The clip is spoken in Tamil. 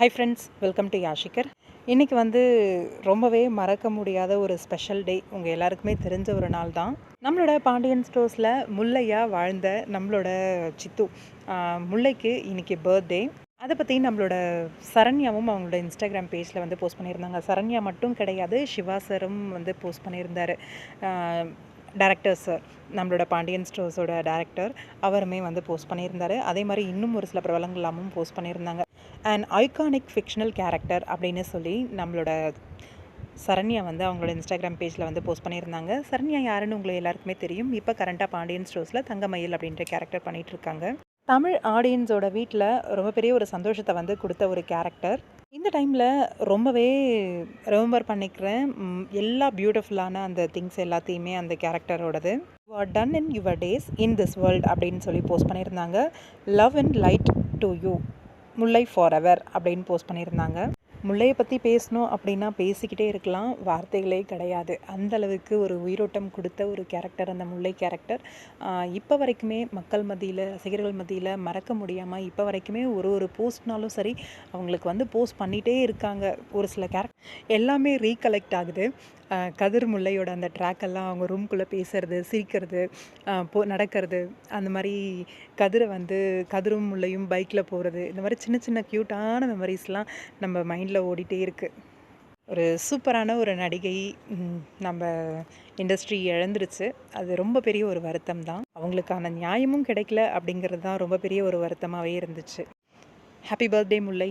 ஹை ஃப்ரெண்ட்ஸ் வெல்கம் டு யாஷிகர் இன்றைக்கி வந்து ரொம்பவே மறக்க முடியாத ஒரு ஸ்பெஷல் டே உங்கள் எல்லாருக்குமே தெரிஞ்ச ஒரு நாள் தான். நம்மளோட பாண்டியன் ஸ்டோர்ஸில் முல்லையாக வாழ்ந்த நம்மளோட சித்து முல்லைக்கு இன்றைக்கி பர்த்டே அதை பற்றி நம்மளோட சரண்யாவும் அவங்களோட இன்ஸ்டாகிராம் பேஜில் வந்து போஸ்ட் பண்ணியிருந்தாங்க. சரண்யா மட்டும் கிடையாது சிவா சரும் வந்து போஸ்ட் பண்ணியிருந்தார். டேரக்டர் சார் நம்மளோட பாண்டியன் ஸ்டோர்ஸோட டேரக்டர் அவருமே வந்து போஸ்ட் பண்ணியிருந்தார். அதே மாதிரி இன்னும் ஒரு சில பிரபலங்களாமும் போஸ்ட் பண்ணியிருந்தாங்க. அண்ட் ஐகானிக் ஃபிக்ஷனல் கேரக்டர் அப்படின்னு சொல்லி நம்மளோட சரண்யா வந்து அவங்களோட இன்ஸ்டாகிராம் பேஜில் வந்து போஸ்ட் பண்ணியிருந்தாங்க. சரண்யா யாருன்னு உங்களுக்கு எல்லாருக்குமே தெரியும். இப்போ கரண்ட்டாக பாண்டியன் ஸ்டோர்ஸில் தங்கமயில் அப்படின்ற கேரக்டர் பண்ணிகிட்ருக்காங்க இருக்காங்க. தமிழ் ஆடியன்ஸோட வீட்டில் ரொம்ப பெரிய ஒரு சந்தோஷத்தை வந்து கொடுத்த ஒரு கேரக்டர் இந்த டைமில் ரொம்பவே ரிமெம்பர் பண்ணிக்கிறேன். எல்லா பியூட்டிஃபுல்லான அந்த திங்ஸ் எல்லாத்தையுமே அந்த கேரக்டரோடது are done in your days in this world அப்படின்னு சொல்லி போஸ்ட் பண்ணியிருந்தாங்க. Love and light to you Mullai forever அப்படின்னு போஸ்ட் பண்ணியிருந்தாங்க. முல்லையை பற்றி பேசணும் அப்படின்னா பேசிக்கிட்டே இருக்கலாம். வார்த்தைகளே கிடையாது. அந்த அளவுக்கு ஒரு உயிரோட்டம் கொடுத்த ஒரு கேரக்டர் அந்த முல்லை கேரக்டர் இப்போ வரைக்குமே மக்கள் மத்தியில் ரசிகர்கள் மத்தியில் மறக்க முடியாமல் இப்போ வரைக்குமே ஒரு ஒரு போஸ்ட்னாலும் சரி அவங்களுக்கு வந்து போஸ்ட் பண்ணிகிட்டே இருக்காங்க. ஒரு சில கேரக்டர் எல்லாமே ரீகலெக்ட் ஆகுது. கதிர் முல்லையோட அந்த ட்ராக்கெல்லாம் அவங்க ரூம்குள்ளே பேசுறது சிரிக்கிறது போ நடக்கிறது அந்த மாதிரி கதிரை வந்து கதிரும் முல்லையும் பைக்கில் போகிறது இந்த மாதிரி சின்ன சின்ன க்யூட்டான மெமரிஸ்லாம் நம்ம மைண்டில் ஓடிட்டே இருக்குது ஒரு சூப்பரான ஒரு நடிகை நம்ம இண்டஸ்ட்ரி இழந்துருச்சு. அது ரொம்ப பெரிய ஒரு வருத்தம் தான். அவங்களுக்கான நியாயமும் கிடைக்கல அப்படிங்கிறது தான் ரொம்ப பெரிய ஒரு வருத்தமாகவே இருந்துச்சு. Happy birthday Mullai.